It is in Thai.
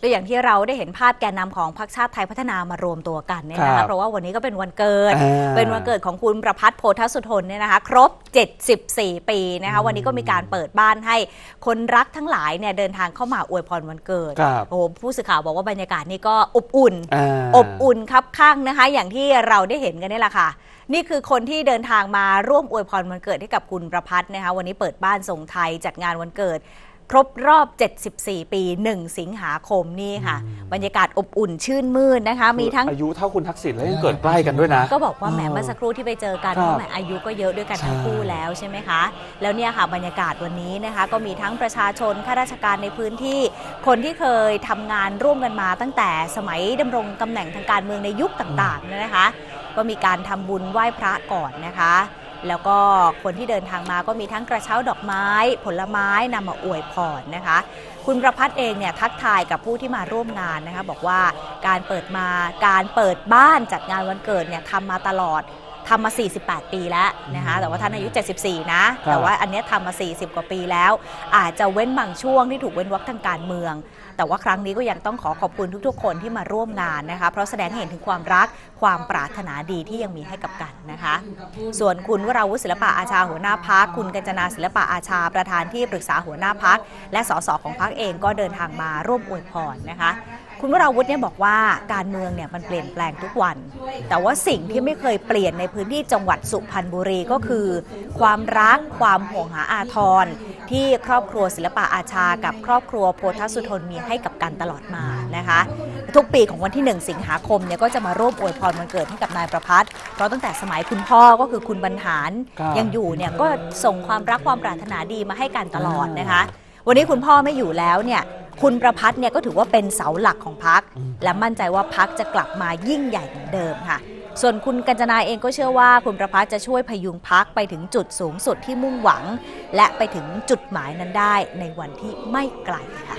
และอย่างที่เราได้เห็นภาพแกนนำของพรรคชาติไทยพัฒนามารวมตัวกันเนี่ยนะครัคะบเพราะว่าวันนี้ก็เป็นวันเกิดอ่าเป็นวันเกิดของคุณประพัฒน์โพธสุทนเนี่ยนะคะ ครบ 74 ปีนะคะวันนี้ก็มีการเปิดบ้านให้คนรักทั้งหลายเนี่ยเดินทางเข้ามาอวยพรวันเกิดครับโอ้โหผู้สื่อข่าวบอกว่าบรรยากาศนี่ก็อบอุ่นาอบอุ่นครับข้างนะคะ อย่างที่เราได้เห็นกันนี่แหละค่ะนี่คือคนที่เดินทางมาร่วมอวยพรวันเกิดให้กับคุณประพัฒน์นะคะวันนี้เปิดบ้านส่งไทยจัดงานวันเกิด ครบรอบ 74 ปี 1 สิงหาคมนี่ค่ะ บรรยากาศอบอุ่นชื่นมื่นนะคะ มีทั้งอายุเท่าคุณทักษิณแล้วยังเกิดใกล้กันด้วยนะ ก็บอกว่าแหมเออเมื่อสักครู่ที่ไปเจอกันครับว่าแหมอายุก็เยอะด้วยกันทั้งใช่คู่แล้วใช่ไหมคะ แล้วเนี่ยค่ะบรรยากาศวันนี้นะคะ ก็มีทั้งประชาชนข้าราชการในพื้นที่ คนที่เคยทำงานร่วมกันมาตั้งแต่สมัยดำรงตำแหน่งทางการเมืองในยุคต่างๆนะคะ ก็มีการทำบุญไหว้พระก่อนนะคะ แล้วก็คนที่เดินทางมาก็มีทั้งกระเช้าดอกไม้ ผลไม้นำมาอวยพรนะคะ คุณประพัฒน์เองเนี่ยทักทายกับผู้ที่มาร่วมงานนะคะ บอกว่าการเปิดมาการเปิดบ้านจัดงานวันเกิดเนี่ยทำมาตลอด ทำมา 48 ปีแล้วนะคะแต่ว่าท่านอายุ 74 นะ แต่ว่าอันเนี้ยทำมา 40 กว่าปีแล้ว อาจจะเว้นบางช่วงที่ถูกเว้นวรรคทางการเมือง แต่ว่าครั้งนี้ก็ยังต้องขอขอบคุณทุกๆ คนที่มาร่วมงานนะคะ เพราะแสดงให้เห็นถึงความรักความปรารถนาดีที่ยังมีให้กับกันนะคะ ส่วนคุณวราวุฒิศิลปะอาชาหัวหน้าพักคุณกัญจนาศิลปะอาชาประธานที่ปรึกษาหัวหน้าพักและสสของพักเองก็เดินทางมาร่วมอวยพรนะคะคุณวราวุฒิเนี่ยบอกว่าการเมืองเนี่ยมันเปลี่ยนแปลงทุกวัน แต่ว่าสิ่งที่ไม่เคยเปลี่ยนในพื้นที่จังหวัดสุพรรณบุรีก็คือ ความรักความห่วงหาอาทร ที่ครอบครัวศิลปะอาชา กับครอบครัวโพธสุทนมีให้กับกันตลอดมานะคะ ทุกปีของวันที่ 1 สิงหาคมเนี่ยก็จะมาร่วมอวยพรวันเกิดให้กับนายประพัฒน์เพราะตั้งแต่สมัยคุณพ่อก็คือคุณบรรหารครับยังอยู่เนี่ยก็ส่งความรักความปรารถนาดีมาให้กันตลอดนะคะ วันนี้คุณพ่อไม่อยู่แล้วเนี่ยคุณประพัฒน์เนี่ยก็ถือว่าเป็นเสาหลักของพัก และมั่นใจว่าพักจะกลับมายิ่งใหญ่เหมือนเดิมค่ะ ส่วนคุณกัญจนาเองก็เชื่อว่าคุณประพัฒน์จะช่วยพยุงพักไปถึงจุดสูงสุดที่มุ่งหวัง และไปถึงจุดหมายนั้นได้ในวันที่ไม่ไกลค่ะ